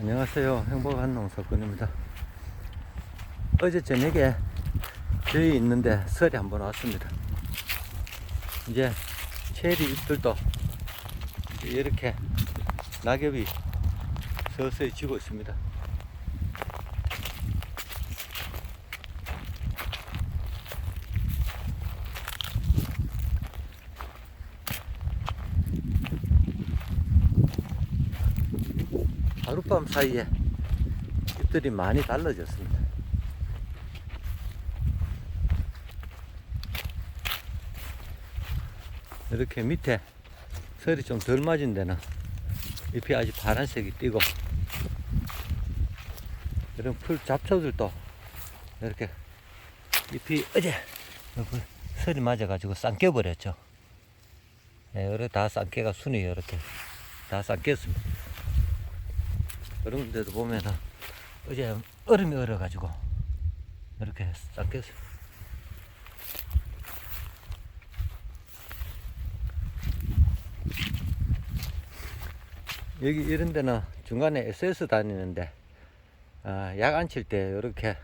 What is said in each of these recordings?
안녕하세요. 행복한 농사꾼입니다. 어제 저녁에 저희 있는데 설이 한번 왔습니다. 이제 체리 잎들도 이렇게 낙엽이 서서히 지고 있습니다. 사이에 잎들이 많이 달라졌습니다. 이렇게 밑에 설이 좀 덜 맞은 데는 잎이 아직 파란색이 띄고 이런 풀 잡초들도 이렇게 잎이 어제 그 설이 맞아가지고 쌍깨버렸죠. 예, 이렇게 다 쌍깨가 순이 이렇게 다 쌍깼습니다. 그런 데도 보면은 어제 얼음이 얼어가지고 이렇게 쌍깼어요. 여기 이런 데는 중간에 SS 다니는데 아, 약안 칠 때 이렇게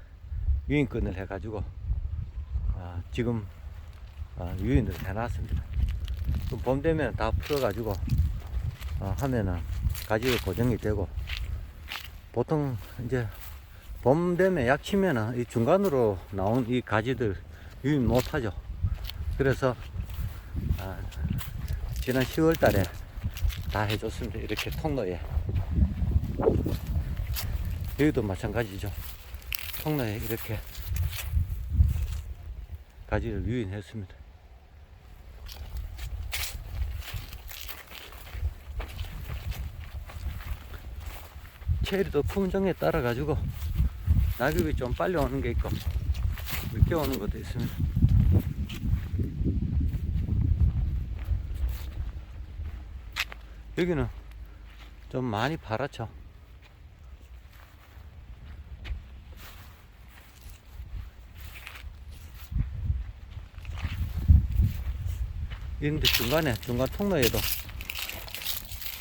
유인끈을 해가지고 아, 지금 아, 유인을 해놨습니다. 봄 되면 다 풀어가지고 아, 하면은 가지가 고정이 되고 보통 이제 봄 되면 약 치면은 이 중간으로 나온 이 가지들 유인 못하죠. 그래서 아, 지난 10월 달에 다 해줬습니다. 이렇게 통로에. 여기도 마찬가지죠. 통로에 이렇게 가지를 유인했습니다. 체리도 품종에 따라 가지고 낙엽이 좀 빨리 오는 게 있고 늦게 오는 것도 있습니다. 여기는 좀 많이 파랗죠. 이런데 중간에 중간 통로에도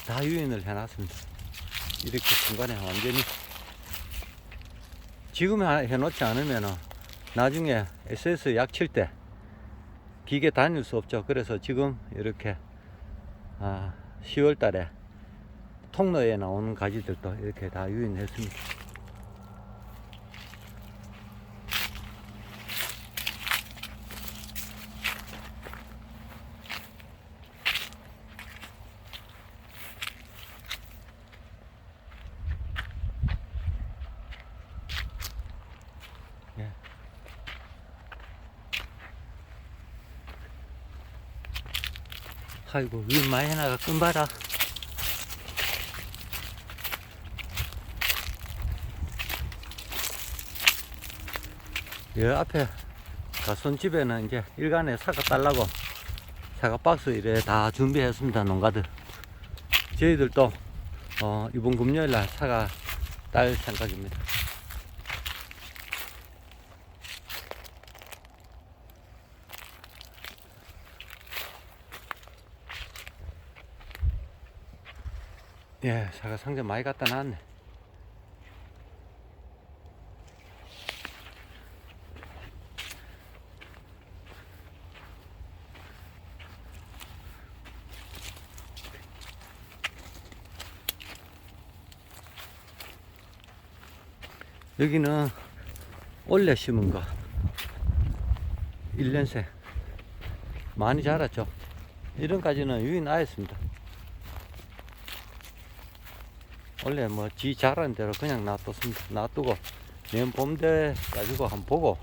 다 유인을 해놨습니다. 이렇게 중간에 완전히 지금 해- 해놓지 않으면은 나중에 SS 약 칠 때 기계 다닐 수 없죠. 그래서 지금 이렇게 아, 10월 달에 통로에 나오는 가지들도 이렇게 다 유인했습니다. 아이고, 위 많이 나가 끔봐라. 여 앞에 가손집에는 이제 일간에 사과 딸라고 사과 박스 이래 다 준비했습니다, 농가들. 저희들도 어, 이번 금요일 날 사과 딸 생각입니다. 예, 사과 상자 많이 갖다 놨네. 여기는 원래 심은 거. 1년생. 많이 자랐죠? 이런까지는 유인 안 했습니다 원래 뭐 지 자란 대로 그냥 놔뒀습니다 놔두고 내년 봄돼 가지고 한번 보고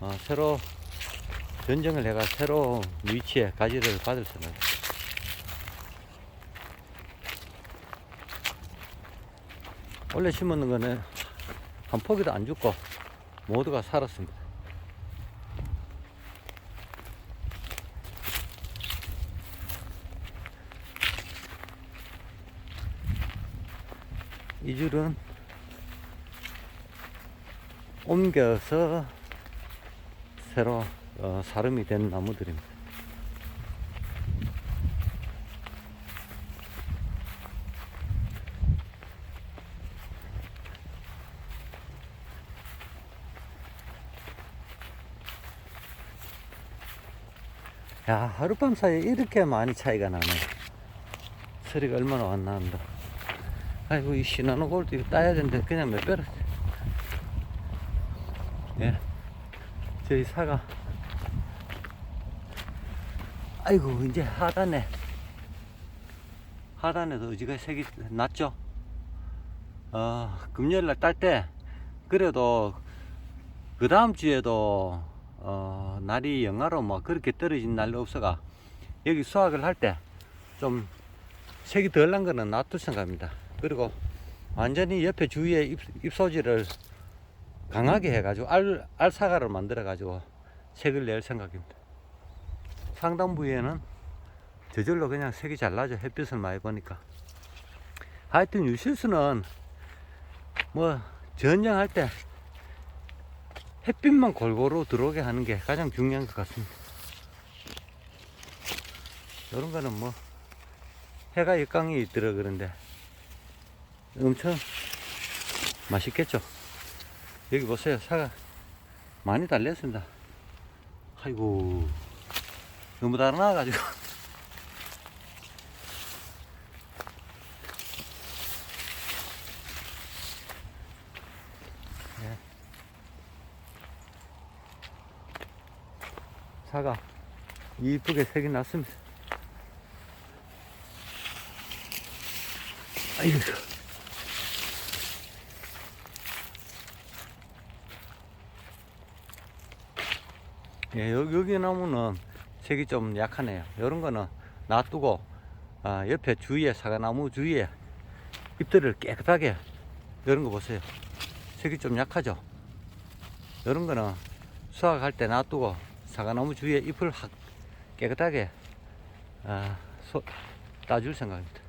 어, 새로 변정을 해가 새로 위치에 가지를 받을 생각 원래 심었는 거는 한 포기도 안 죽고 모두가 살았습니다. 이 줄은 옮겨서 새로 어, 사름이 된 나무들입니다. 야, 하룻밤 사이에 이렇게 많이 차이가 나네. 소리가 얼마나 왔나 한다. 아이고, 이 시나노 골드 이거 따야 되는데 그냥 몇 배를. 예. 저희 사과. 아이고, 이제 하단에. 하단에도 의지가 색이 났죠? 어, 금요일날 딸 때, 그래도, 그 다음 주에도, 어, 날이 영하로 뭐 그렇게 떨어진 날도 없어가, 여기 수확을 할 때, 좀, 색이 덜 난 거는 놔둘 생각입니다. 그리고, 완전히 옆에 주위에 잎, 잎소지를 강하게 해가지고, 알, 알사과를 만들어가지고, 색을 낼 생각입니다. 상당 부위에는 저절로 그냥 색이 잘 나죠. 햇빛을 많이 보니까. 하여튼 유실수는 뭐 전쟁할 때 햇빛만 골고루 들어오게 하는 게 가장 중요한 것 같습니다. 이런 거는 뭐 해가 역광이 있더라 그런데 엄청 맛있겠죠. 여기 보세요. 사과 많이 달렸습니다. 아이고 너무 달아나가지고 사과 이쁘게 색이 났습니다. 아이고. 예, 여기, 여기 나무는 색이 좀 약하네요. 이런 거는 놔두고, 아, 옆에 주위에, 사과나무 주위에 잎들을 깨끗하게, 이런 거 보세요. 색이 좀 약하죠? 이런 거는 수확할 때 놔두고, 사과나무 주위에 잎을 확 깨끗하게 아, 소, 따줄 생각입니다.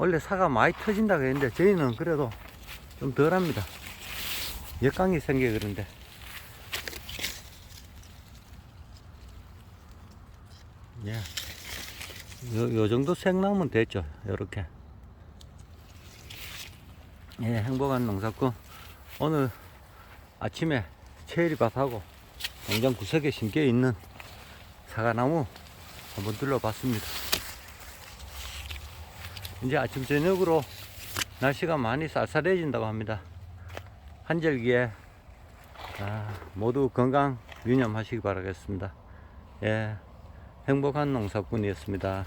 원래 사과 많이 터진다고 했는데 저희는 그래도 좀 덜합니다. 역광이 생겨 그런데 예. 요, 요 정도 색 나오면 됐죠. 요렇게. 예, 행복한 농사꾼. 오늘 아침에 체리밭하고 농장 구석에 심겨 있는 사과나무 한번 둘러봤습니다. 이제 아침 저녁으로 날씨가 많이 쌀쌀해진다고 합니다. 한절기에 아, 모두 건강 유념하시기 바라겠습니다. 예, 행복한 농사꾼이었습니다.